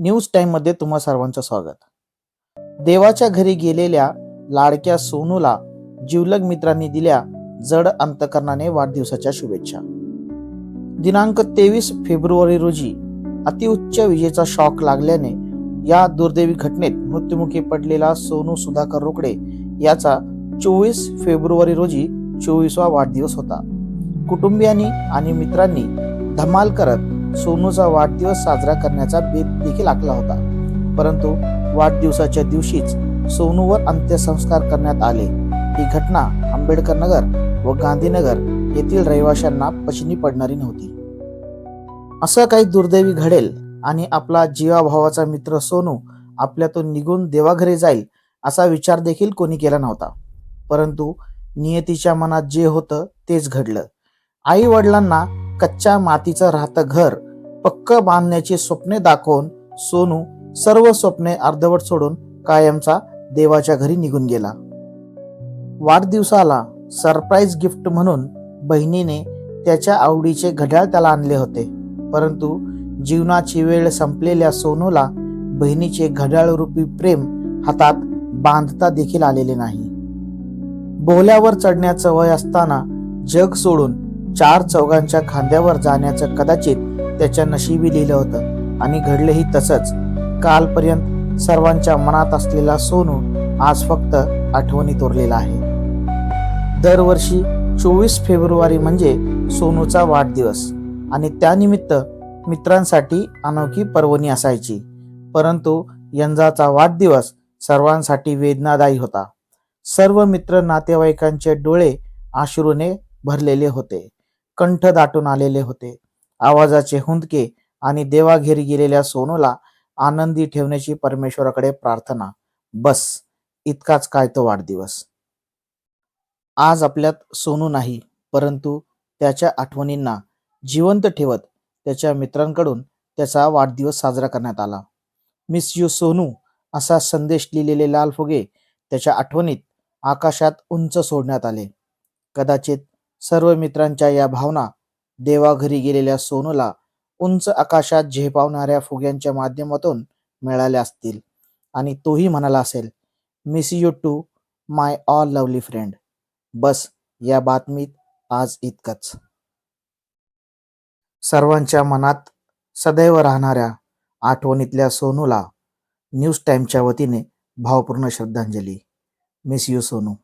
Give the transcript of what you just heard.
News टाईममध्ये तुम्हा सर्वांचं स्वागत. देवाच्या घरी गेलेल्या लाडक्या सोनूला जिवलग मित्रांनी दिल्या जड अंतकरणाने वाढदिवसाच्या शुभेच्छा. दिनांक तेवीस फेब्रुवारी रोजी अतिउच्च विजेचा शॉक लागल्याने या दुर्दैवी घटनेत मृत्युमुखी पडलेला सोनू सुधाकर रोकडे याचा चोवीस फेब्रुवारी रोजी चोवीसवा वाढदिवस होता. कुटुंबियांनी आणि मित्रांनी धमाल करत सोनूचा वाढदिवस साजरा करण्याचा बेत देखील आखला होता. परंतु वाढदिवसाच्या दिवशीच सोनूवर अंत्यसंस्कार करण्यात आले. ही घटना आंबेडकर नगर व गांधीनगर येथील रहिवाशांना पचनी पडणारी नव्हती. असं काही दुर्दैवी घडेल आणि आपला जीवाभावाचा मित्र सोनू आपल्यातून निघून देवाघरी जाईल असा विचार देखील कोणी केला नव्हता. परंतु नियतीच्या मनात जे होतं तेच घडलं. आई वडिलांना कच्च्या मातीचं राहतं घर पक्क बांधण्याची स्वप्ने दाखवून सोनू सर्व स्वप्ने अर्धवट सोडून कायमचा देवाच्या घरी निघून गेला. वाढदिवसाला सरप्राईज गिफ्ट म्हणून बहिणीने त्याच्या आवडीचे घड्याळ त्याला आणले होते. परंतु जीवनाची वेळ संपलेल्या सोनूला बहिणीचे घड्याळ रूपी प्रेम हातात बांधता देखील आलेले नाही. बोल्यावर चढण्याचं वय असताना जग सोडून चार चौघांच्या खांद्यावर जाण्याचं कदाचित त्याच्या नशिबी लिहिलं होतं. आणि घडलंही तसंच. कालपर्यंत सर्वांच्या मनात असलेला सोनू आज फक्त आठवणीत उरलेला आहे. दरवर्षी चोवीस फेब्रुवारी म्हणजे सोनूचा वाढदिवस. आणि त्यानिमित्त मित्रांसाठी अनोखी पर्वणी असायची. परंतु यंदाचा वाढदिवस सर्वांसाठी वेदनादायी होता. सर्व मित्र नातेवाईकांचे डोळे आश्रूने भरलेले होते. कंठ दाटून आलेले होते. आवाजाचे हुंदके आणि देवाघेरी गेलेल्या सोनूला आनंदी ठेवण्याची परमेश्वराकडे प्रार्थना. बस इतकाच काय तो वाढदिवस. आज आपल्यात सोनू नाही परंतु त्याच्या आठवणींना जिवंत ठेवत त्याच्या मित्रांकडून त्याचा वाढदिवस साजरा करण्यात आला. मिस यू सोनू असा संदेश लिहिलेले लाल फुगे त्याच्या आठवणीत आकाशात उंच सोडण्यात आले. कदाचित सर्व मित्रांच्या या भावना देवाघरी गेलेल्या सोनूला उंच आकाशात झेपावणाऱ्या फुग्यांच्या माध्यमातून मिळाल्या असतील. आणि तोही म्हणाला असेल miss you too my all lovely friend बस या बातमीत आज इतकंच. सर्वांच्या मनात सदैव राहणाऱ्या आठवणीतल्या सोनूला न्यूज टाईमच्या वतीने भावपूर्ण श्रद्धांजली. Miss you Sonu.